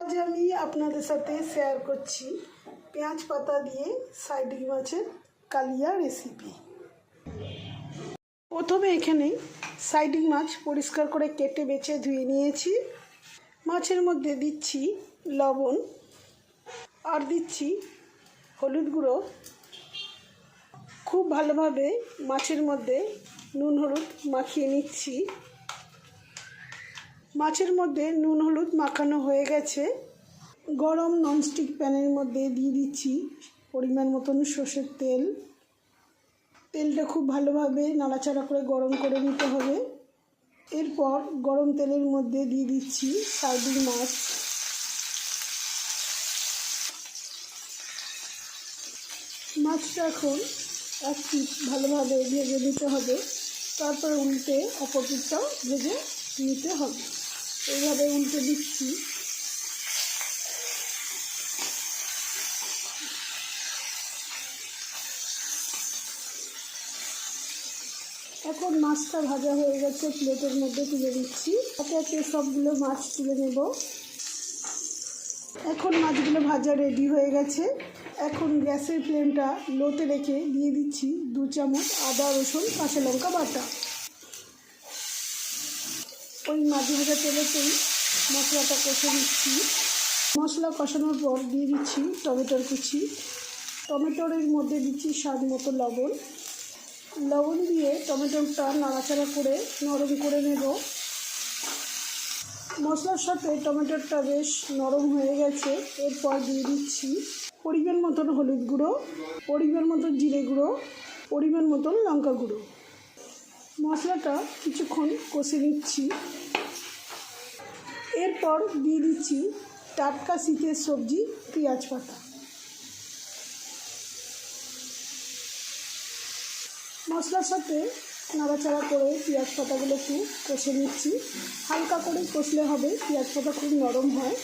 আজ আমি আপনাদের সাথে শেয়ার করছি পেঁয়াজ পাতা দিয়ে সাইডিং মাছের কালিয়া রেসিপি প্রথমে এখানে সাইডিং মাছ পরিষ্কার করে কেটে বেছে ধুয়ে নিয়েছি। মাছের মধ্যে দিচ্ছি লবণ আর দিচ্ছি হলুদ গুঁড়ো। খুব ভালোভাবে মাছের মধ্যে নুন হলুদ মাখিয়ে নিচ্ছি। মাছের মধ্যে নুন, হলুদ মাখানো হয়ে গেছে। গরম ননস্টিক প্যানের মধ্যে দিয়ে দিচ্ছি পরিমাণ মতন সর্ষের তেল। তেলটা খুব ভালোভাবে নাড়াচাড়া করে গরম করে নিতে হবে। এরপর গরম তেলের মধ্যে দিয়ে দিচ্ছি সাইডিং মাছ। মাছটা এখন এক পিঠ ভালোভাবে ভেজে নিতে হবে। তারপরে উল্টে অপর ভেজে নিতে হবে। এইভাবে উল্টে দিচ্ছি। এখন মাছটা ভাজা হয়ে গেছে, প্লেটের মধ্যে তুলে দিচ্ছি। একে একে সবগুলো মাছ তুলে নেব। এখন মাছগুলো ভাজা রেডি হয়ে গেছে। এখন গ্যাসের ফ্লেমটা লোতে রেখে দিয়ে দিচ্ছি দু চামচ আদা রসুন, কাঁচা লঙ্কা বাটা। ওই মাছ ভাজা তেলেতেই মশলাটা কষে দিচ্ছি মশলা কষানোর পর দিয়ে দিচ্ছি টমেটোর কুচি। টমেটোর মধ্যে দিচ্ছি স্বাদ মতো লবণ। লবণ দিয়ে টমেটোটা নাড়াচাড়া করে নরম করে নেব। মশলার সাথে টমেটোটা বেশ নরম হয়ে গেছে। এরপর দিয়ে দিচ্ছি পরিমাণ মতন হলুদ গুঁড়ো, পরিমাণ মতন জিরে গুঁড়ো, পরিমাণ মতন লঙ্কা গুঁড়ো। মশলাটা কিছুক্ষণ কষে নিচ্ছি। এরপর দিয়ে দিচ্ছি টাটকা শীতের সবজি পেঁয়াজ পাতা। মশলার সাথে নাড়াচাড়া করে পেঁয়াজ পাতাগুলো একটু কষে নিচ্ছি। হালকা করে কষলে হবে, পেঁয়াজ পাতা খুব নরম হয়।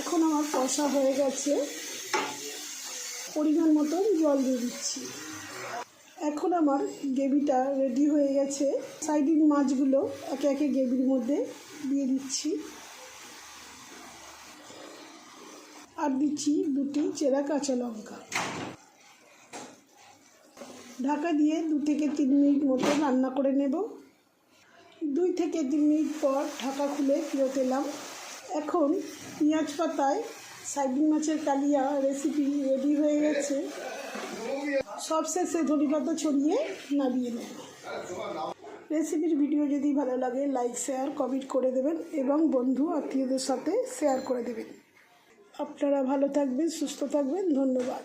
এখন আমার কষা হয়ে গেছে। পরিমাণ মতন জল দিয়ে দিচ্ছি। এখন আমার গ্রেভিটা রেডি হয়ে গেছে। সাইডিং মাছগুলো একে একে গ্রেভির মধ্যে দিয়ে দিচ্ছি। আর দিচ্ছি দুটি চেরা কাঁচা লঙ্কা। ঢাকা দিয়ে দু থেকে তিন মিনিট মতো রান্না করে নেব। দুই থেকে তিন মিনিট পর ঢাকা খুলে ফেরত এলাম। এখন পেঁয়াজ পাতায় সাইডিং মাছের কালিয়া রেসিপি রেডি হয়ে গেছে। সবশেষে ধনে পাতা ছড়িয়ে নামিয়ে নেব। রেসিপির ভিডিও যদি ভালো লাগে লাইক শেয়ার কমেন্ট করে দেবেন এবং বন্ধু, আত্মীয়দের সাথে শেয়ার করে দেবেন। আপনারা ভালো থাকবেন, সুস্থ থাকবেন, ধন্যবাদ।